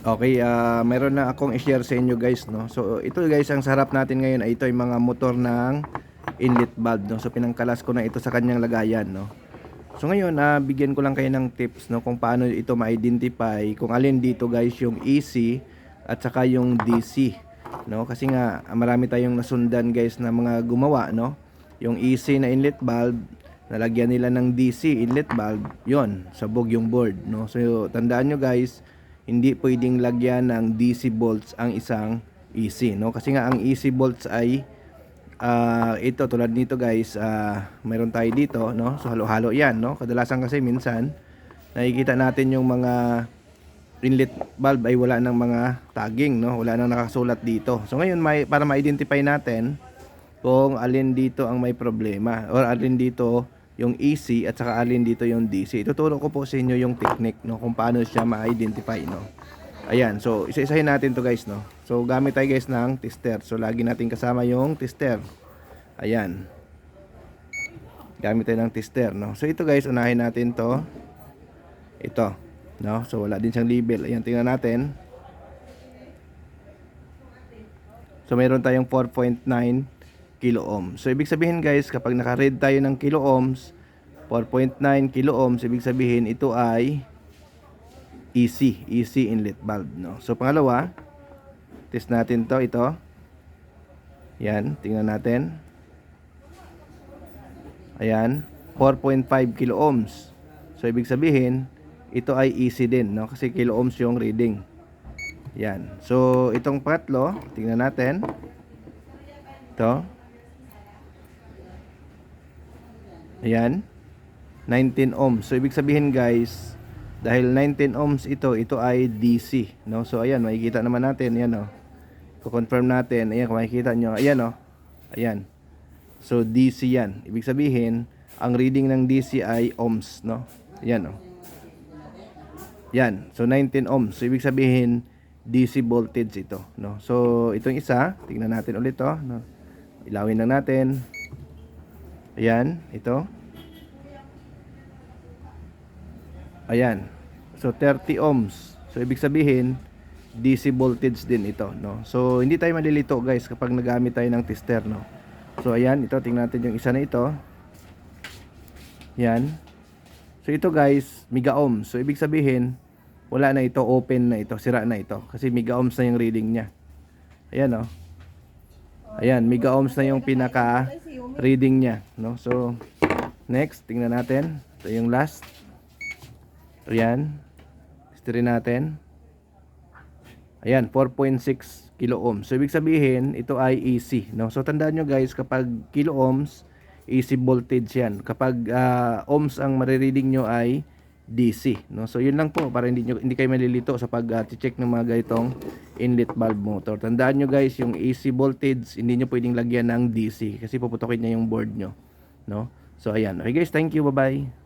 Okay, ah meron na akong i-share sa inyo guys, no. So ito guys, ang sarap natin ngayon ay ito ay mga motor ng inlet valve, no. So pinangkalas ko na ito sa kanyang lagayan, no. So ngayon, ah bigyan ko lang kayo ng tips, no, kung paano ito ma-identify, kung alin dito guys yung AC at saka yung DC, no. Kasi nga marami tayong nasundan guys na mga gumawa, no. Yung AC na inlet valve, nalagyan nila ng DC inlet valve, yon sabog yung board, no. So tandaan nyo guys, hindi pwedeng lagyan ng DC bolts ang isang AC no? Kasi nga ang AC bolts ay ah, ito tulad nito guys ah, mayroon tayo dito no? So halo-halo yan no? Kadalasan kasi minsan nakikita natin yung mga inlet valve ay wala ng mga tagging no? Wala nang nakasulat dito. So ngayon may para ma-identify natin kung alin dito ang may problema or alin dito yung AC at saka alin dito yung DC. Ituturo ko po sa inyo yung technique no kung paano siya ma-identify no. Ayan, so isa-isahin natin to guys no. So gamit tayo guys ng tester. So lagi natin kasama yung tester. Ayan. Gamit tayo ng tester no. So ito guys, unahin natin to. Ito, no. So wala din siyang label. Ayan, tingnan natin. So meron tayong 4.9 kilo ohms. So ibig sabihin guys, kapag naka-read tayo ng kilo ohms, 4.9 kilo ohms, ibig sabihin ito ay EC, EC inlet valve, no. So pangalawa, test natin 'to, ito. Yan, tingnan natin. Ayan, 4.5 kilo ohms. So ibig sabihin, ito ay EC din, no, kasi kilo ohms yung reading. Yan. So itong pangatlo, tingnan natin. Ito. Ayan. 19 ohms. So, ibig sabihin guys, dahil 19 ohms ito, ito ay DC. No? So, ayan, makikita naman natin. Ayan, oh. Ko-confirm natin. Ayan, makikita nyo. Ayan, oh. Ayan. So, DC yan. Ibig sabihin, ang reading ng DC ay ohms, no? Ayan, oh. Yan. So, 19 ohms. So, ibig sabihin, DC voltage ito, no? So, itong isa, tingnan natin ulit, oh. No? Ilawin lang natin. Ayan, ito. Ayan. So 30 ohms. So ibig sabihin DC voltage din ito, no. So hindi tayo malilito guys kapag nagamit tayo ng tester, no. So ayan, ito tingnan natin yung isa na ito. Yan. So ito guys, mega ohms. So ibig sabihin wala na ito, open na ito, sira na ito kasi mega ohms na yung reading niya. Ayan, oh. Ayan, mega ohms na yung pinaka reading niya, no? So next, tingnan natin. Ito yung last. Ayan. History natin. Ayan, 4.6 kilo ohms. So ibig sabihin, ito ay AC, no? So tandaan nyo guys, kapag kilo ohms, AC voltage 'yan. Kapag ah, ohms ang marireading nyo ay DC, no? So yun lang po para hindi nyo, hindi kayo malilito sa pag-check ng mga ganitong inlet valve motor. Tandaan nyo guys, yung AC voltage hindi nyo pwedeng lagyan ng DC kasi puputokin niya yung board nyo, no? So ayan. Okay guys, thank you. Bye-bye.